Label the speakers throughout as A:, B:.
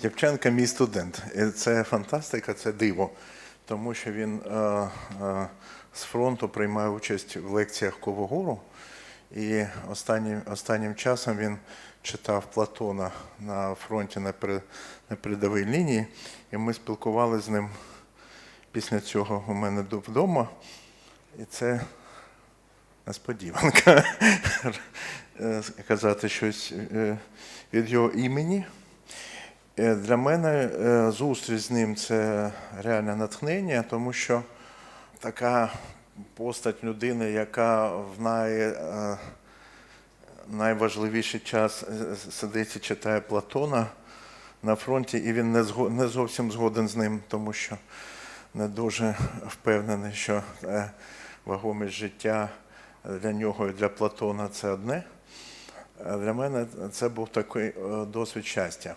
A: Дівченка мій студент. Це фантастика, це диво. Тому що він е, е, з фронту приймає участь в лекціях Ковогуру. І останнім, останнім часом він читав Платона на фронті на, пере- на передовій лінії, і ми спілкувалися з ним після цього у мене вдома. І це несподіванка е, казати щось е, від його імені. Е, Для мене е, зустріч з ним це реальне натхнення, тому що така постать людини, яка в най, е, найважливіший час сидить і читає Платона на фронті, і він не, зовсім згоден з ним, тому що не дуже впевнений, що вагомість життя для нього і для Платона це одне. Для мене це був такий досвід щастя.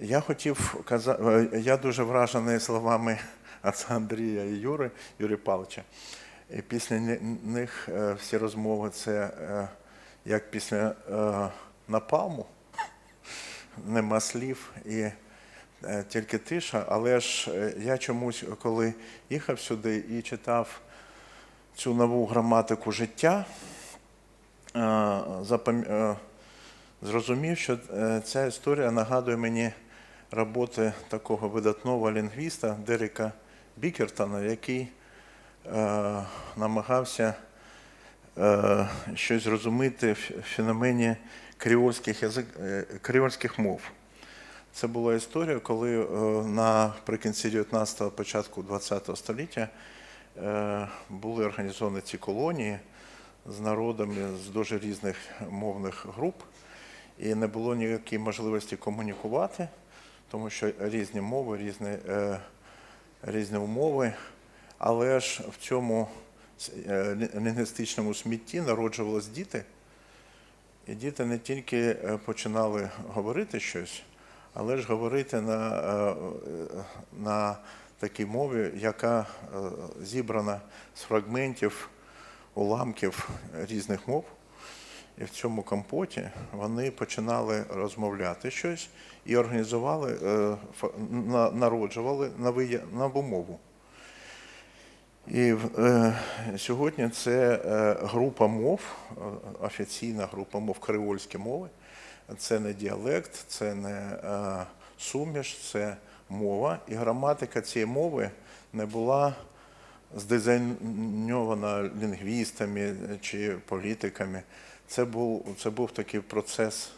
A: Я хотів казати, я дуже вражений словами отця Андрія і Юри, Юрія Павловича. І після них е, всі розмови це е, як після е, напалму, нема слів і е, тільки тиша. Але ж е, я чомусь, коли їхав сюди і читав цю нову граматику життя, е, запам- е, зрозумів, що е, ця історія нагадує мені роботи такого видатного лінгвіста Дерека Бікертона, який е, намагався е, щось зрозуміти в феномені креольських, язик, е, креольських мов. Це була історія, коли е, наприкінці 19-го, початку 20-го століття е, були організовані ці колонії з народами з дуже різних мовних груп, і не було ніякої можливості комунікувати, тому що різні мови, різні, е, різні умови. Але ж в цьому е, лінгвістичному смітті народжувалися діти, і діти не тільки е, починали говорити щось, але ж говорити на, на такій мові, яка зібрана з фрагментів, уламків різних мов. І в цьому компоті вони починали розмовляти щось і організували, е, народжували нову мову. І е, сьогодні це е, група мов, офіційна група мов креольські мови. Це не діалект, це не суміш, це мова. І граматика цієї мови не була здизайньована лінгвістами чи політиками. Це був, це був такий процес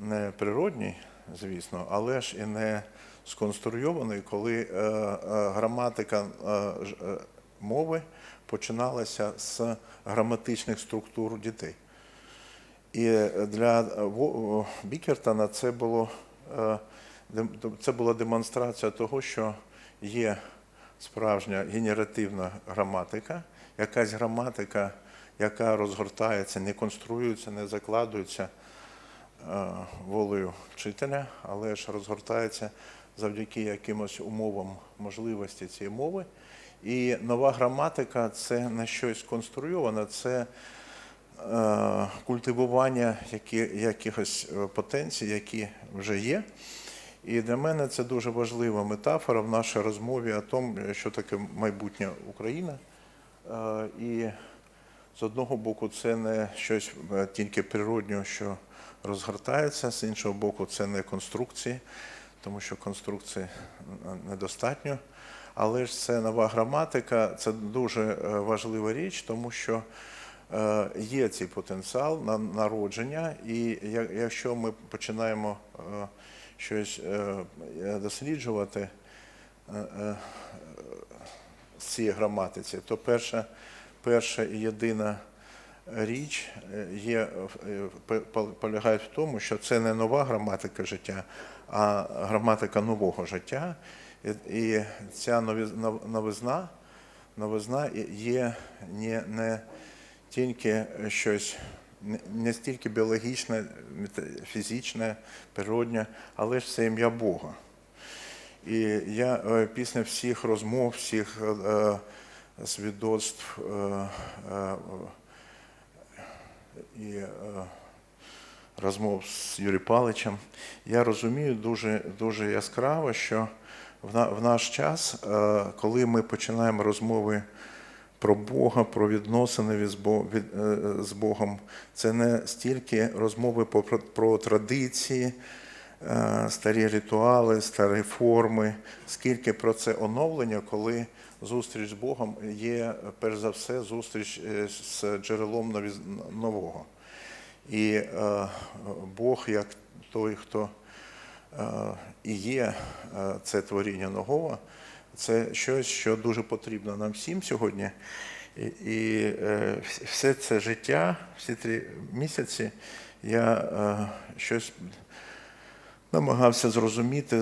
A: не природній, звісно, але ж і не сконструйований, коли е, е, граматика е, е, мови починалася з граматичних структур дітей. І для Бікертона це було е, це була демонстрація того, що є справжня генеративна граматика, якась граматика, яка розгортається, не конструюється, не закладується е, волею вчителя, але ж розгортається завдяки якимось умовам можливості цієї мови. І нова граматика це не щось конструйоване, це е, культивування якихось е, потенцій, які вже є. І для мене це дуже важлива метафора в нашій розмові о тому, що таке майбутнє Україна. Е, І з одного боку, це не щось е, тільки природнього, що розгортається, з іншого боку, це не конструкції, тому що конструкції недостатньо. Але ж це нова граматика, це дуже е, важлива річ, тому що е, є цей потенціал на народження, і якщо ми починаємо е, щось е, досліджувати е, е, з цієї граматиці, то перша, перша і єдина річ е, є, е, полягає в тому, що це не нова граматика життя, а граматика нового життя. І ця новизна, новизна є не, не тільки щось не- стільки біологічне, фізичне, природне, але ж це ім'я Бога. І я е, після всіх розмов, всіх е, е, свідоцтв і розмов з Юрієм Паличем, я розумію дуже, дуже яскраво, що в, на, в наш час, коли ми починаємо розмови про Бога, про відносини від, е, з Богом, це не стільки розмови про, традиції, е, старі ритуали, старі форми, скільки про це оновлення, коли зустріч з Богом є, перш за все, зустріч е, з джерелом нового. І е, Бог, як той, хто е, і є е, це творіння нового, це щось, що дуже потрібно нам всім сьогодні. І, е, все це життя, всі три місяці, я е, щось намагався зрозуміти е,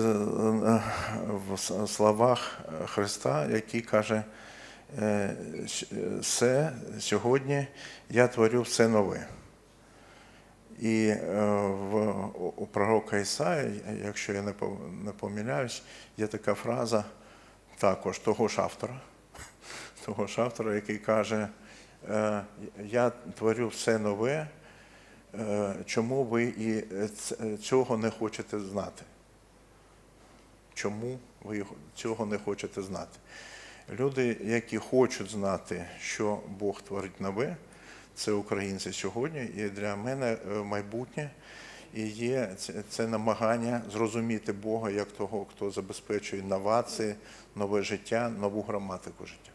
A: в словах Христа, який каже, все сьогодні я творю все нове. І у пророка Ісаї, якщо я не помиляюсь, є така фраза також того ж автора, того ж автора, який каже, е, я творю все нове, е, чому ви і цього не хочете знати? Чому ви цього не хочете знати? Люди, які хочуть знати, що Бог творить нове, це українці сьогодні, і для мене е, майбутнє і є це, це намагання зрозуміти Бога як того, хто забезпечує новації, нове життя, нову граматику життя.